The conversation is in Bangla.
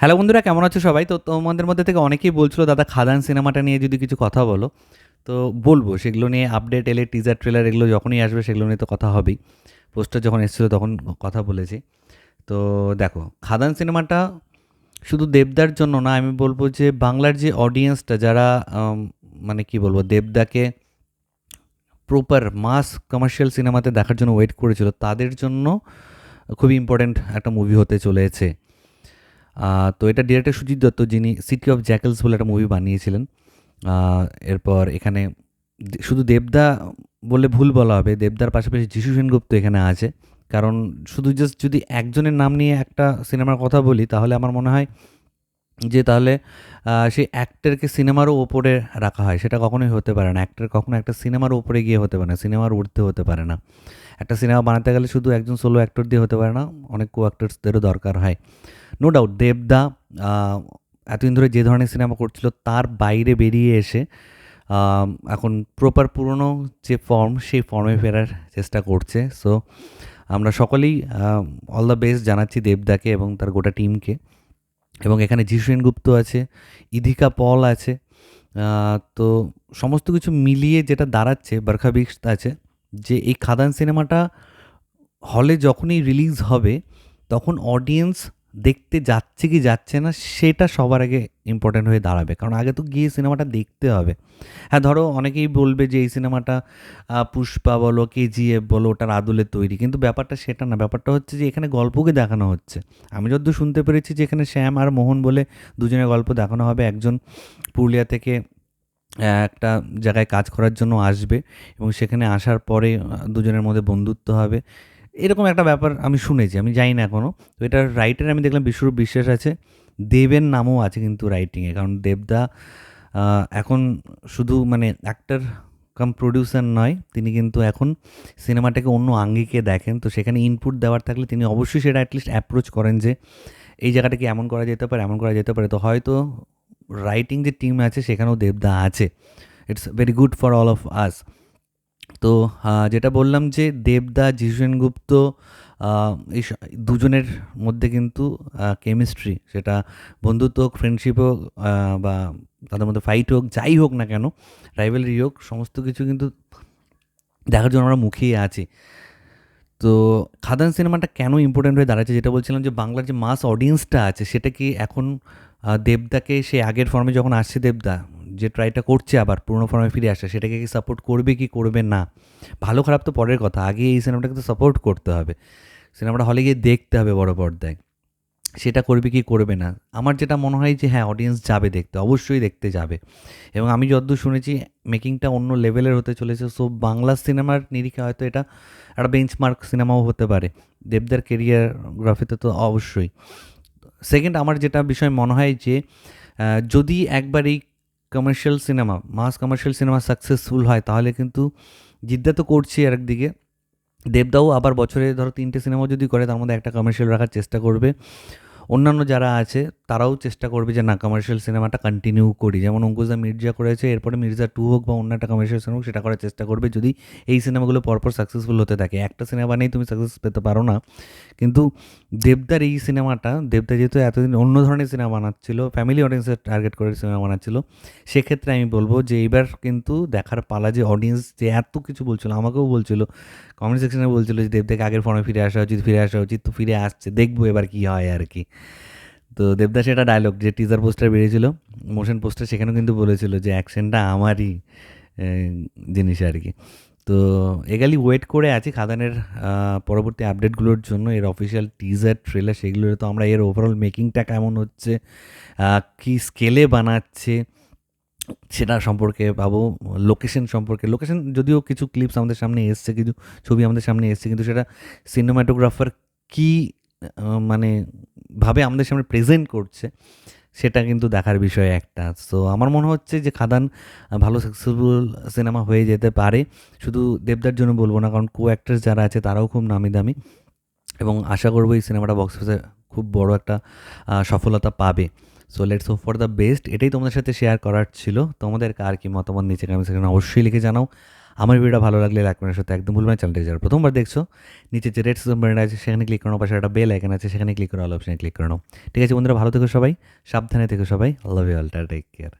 হ্যালো বন্ধুরা, কেমন আছো সবাই? তো তোমাদের মধ্যে থেকে অনেকেই বলছিল, দাদা, খাদান সিনেমাটা নিয়ে যদি কিছু কথা বলো। তো বলব, সেগুলো নিয়ে আপডেট এলে টিজার ট্রেলার এগুলো যখনই আসবে, সেগুলো নিয়ে তো কথা হবেই। পোস্টার যখন এসেছিল তখন কথা বলেছি। তো দেখো, খাদান সিনেমাটা শুধু দেবদার জন্য না, আমি বলব যে বাংলার যে অডিয়েন্সটা যারা মানে কি বলব, দেবদাকে প্রপার মাস কমার্শিয়াল সিনেমাতে দেখার জন্য ওয়েট করেছিল, তাদের জন্য খুবই ইম্পর্ট্যান্ট একটা মুভি হতে চলেছে। তো এটা ডিরেক্টর সুজিত দত্ত যিনি সিটি অফ জ্যাকেলস বলে একটা মুভি বানিয়েছিলেন। এরপর এখানে শুধু দেবদা বলে ভুল বলা হবে, দেবদার পাশাপাশি যিশু সেনগুপ্ত এখানে আছে। কারণ শুধু জাস্ট যদি একজনের নাম নিয়ে একটা সিনেমার কথা বলি, তাহলে আমার মনে হয় যে তাহলে সেই অ্যাক্টরকে সিনেমারও ওপরে রাখা হয়। সেটা কখনোই হতে পারে না। অ্যাক্টর কখনো একটা সিনেমার ওপরে গিয়ে হতে পারে না, সিনেমার উঠতে হতে পারে না। একটা সিনেমা বানাতে গেলে শুধু একজন সোলো অ্যাক্টর দিয়ে হতে পারে না, অনেক কো অ্যাক্টার্সদেরও দরকার হয়। নো ডাউট দেবদা এতদিন ধরে যে ধরনের সিনেমা করছিল, তার বাইরে বেরিয়ে এসে এখন প্রপার পুরনো যে ফর্ম সেই ফর্মে ফেরার চেষ্টা করছে। সো আমরা সকলেই অল দ্য বেস্ট জানাচ্ছি দেবদাকে এবং তার গোটা টিমকে এবং এখানে যিশু গুপ্ত আছে, ইধিকা পল আছে তো সমস্ত কিছু মিলিয়ে যেটা দাঁড়াচ্ছে, বরখা বিক্স আছে যে এই খাদান সিনেমাটা হলে যখনই রিলিজ হবে, তখন অডিয়েন্স দেখতে যাচ্ছে কি যাচ্ছে না, সেটা সবার আগে ইম্পর্ট্যান্ট হয়ে দাঁড়াবে। কারণ আগে তো গিয়ে সিনেমাটা দেখতে হবে। হ্যাঁ ধরো অনেকেই বলবে যে এই সিনেমাটা পুষ্পা বলো, কেজিএফ বলো, ওটার আদলে তৈরি। কিন্তু ব্যাপারটা সেটা না। ব্যাপারটা হচ্ছে যে এখানে গল্পকে দেখানো হচ্ছে। আমি যতদূর শুনতে পেরেছি যে এখানে শ্যাম আর মোহন বলে দুজনের গল্প দেখানো হবে। একজন পুরুলিয়া থেকে একটা জায়গায় কাজ করার জন্য আসবে এবং সেখানে আসার পরে দুজনের মধ্যে বন্ধুত্ব হবে। এরকম একটা ব্যাপার আমি শুনেছি, আমি জানি না এখনও তো এটার রাইটার আমি দেখলাম বিশ্বরূপ বিশ্বাস আছে, দেবের নামও আছে কিন্তু রাইটিংয়ে কারণ দেবদা এখন শুধু মানে অ্যাক্টার কাম প্রডিউসার নয়, তিনি কিন্তু এখন সিনেমাটাকে অন্য আঙ্গিকে দেখেন। তো সেখানে ইনপুট দেওয়ার থাকলে তিনি অবশ্যই সেটা অ্যাটলিস্ট অ্যাপ্রোচ করেন যে, এই জায়গাটাকে এমন করা যেতে পারে, এমন করা যেতে পারে। তো হয়তো রাইটিং যে টিম আছে, সেখানেও দেবদা আছে। It's very good for all of us তো যেটা বললাম যে দেবদা যিশু সেনগুপ্ত এই দুজনের মধ্যে কিন্তু কেমিস্ট্রি সেটা বন্ধুত্ব হোক ফ্রেন্ডশিপ হোক বা তাদের মধ্যে ফাইট হোক, যাই হোক না কেন রাইভেলারি হোক, সমস্ত কিছু কিন্তু দেখার জন্য আমরা মুখিয়ে আছি। তো খাদান সিনেমাটা কেন ইম্পর্টেন্ট হয়ে দাঁড়াচ্ছে? যেটা বলছিলাম যে বাংলার যে মাস অডিয়েন্সটা আছে, সেটা কি এখন দেবদাকে সে আগের ফর্মে যখন আসছে, দেবদা, যে ট্রাইটা করছে আবার, পুরনো ফর্মে ফিরে আসা সেটাকে কি সাপোর্ট করবে কি করবে না? ভালো খারাপ তো পরের কথা, আগে এই সিনেমাটাকে তো সাপোর্ট করতে হবে। সিনেমাটা হলে গিয়ে দেখতে হবে বড় পর্দায়। সেটা করবে কি করবে না। আমার যেটা মনে হয় যে হ্যাঁ অডিয়েন্স যাবে দেখতে, অবশ্যই দেখতে যাবে। এবং আমি যতদূর শুনেছি মেকিংটা অন্য লেভেলের হতে চলেছে। সো বাংলা সিনেমার নিরিখে হয়তো এটা একটা বেঞ্চমার্ক সিনেমাও হতে পারে। দেবদার কেরিয়ারগ্রাফিতে তো অবশ্যই। সেকেন্ড আমার যেটা বিষয় মনে হয় যে যদি একবার এই commercial cinema mass commercial cinema successful হয়, তাহলে কিন্তু জিদ্দা তো করছি আর একদিকে দেবদাও আবার বছরে ধরো তিনটে সিনেমা যদি করে, তার মধ্যে একটা কমার্শিয়াল রাখার চেষ্টা করবে। অন্যান্য যারা আছে তারাও চেষ্টা করবে যে না কমার্শিয়াল সিনেমাটা কন্টিনিউ করি। যেমন অঙ্কুশদা মির্জা করেছে এরপরে মির্জা টু হোক বা অন্য একটা কমার্শিয়াল সিনেমা হোক, সেটা করার চেষ্টা করবে যদি এই সিনেমাগুলো পরপর সাকসেসফুল হতে থাকে। একটা সিনেমা নেই তুমি সাকসেস পেতে পারো না। কিন্তু দেবদার এই সিনেমাটা দেবদা যেহেতু এতদিন অন্য ধরনের সিনেমা বানাচ্ছিল ফ্যামিলি অডিয়েন্সের টার্গেট করে সিনেমা বানাচ্ছিল সেক্ষেত্রে আমি বলব যে এইবার কিন্তু দেখার পালা যে অডিয়েন্স যে এত কিছু বলছিল আমাকেও বলছিল কমেন্ট সেকশনে বলছিল যে দেবদাকে আগের ফর্মে ফিরে আসা উচিত ফিরে আসা উচিত তো ফিরে আসছে দেখব এবার কী হয় আর কি। তো দেবদাস এটা ডায়লগ যে টিজার পোস্টার বেরিয়েছিল মোশন পোস্টার সেখানেও কিন্তু বলেছিল যে অ্যাকশনটা আমারই জিনিস আর কি। তো এগালি ওয়েট করে আছি খাদানের পরবর্তী আপডেটগুলোর জন্য। এর অফিসিয়াল টিজার ট্রেলার সেগুলোর তো আমরা এর ওভারঅল মেকিংটা কেমন হচ্ছে কি স্কেলে বানাচ্ছে, সেটা সম্পর্কে পাবো লোকেশন সম্পর্কে। লোকেশন যদিও কিছু ক্লিপস আমাদের সামনে এসছে, কিছু ছবি আমাদের সামনে এসছে, কিন্তু সেটা সিনেমাটোগ্রাফার কি মানে ভাবে আমাদের সামনে প্রেজেন্ট করছে, সেটা কিন্তু দেখার বিষয় একটা। সো আমার মনে হচ্ছে যে খাদান ভালো সাকসেসফুল সিনেমা হয়ে যেতে পারে। শুধু দেবদার জন্য বলব না, কারণ কো অ্যাক্টার্স যারা আছে, তারাও খুব নামি দামি এবং আশা করব এই সিনেমাটা বক্স অফিসে খুব বড় একটা সফলতা পাবে। So let's hope for the best এটাই তোমাদের সাথে শেয়ার করার ছিল। তোমাদের কার কি মতামত নিচে কমেন্ট সেখানে অবশ্যই লিখে জানাও। আমার ভিডিওটা ভালো লাগলে লাইক করার সাথে একদম ভুলবেন চ্যানেলটি যারা প্রথমবার দেখছ, নিচে যে রেড বাটন আছে, সেখানে ক্লিক করানো পাশে একটা বেল আইকন আছে, সেখানে ক্লিক করো অল অপশনে ক্লিক করানো ঠিক আছে বন্ধুরা, ভালো থেকো সবাই, সাবধানে থেকো সবাই love you all take care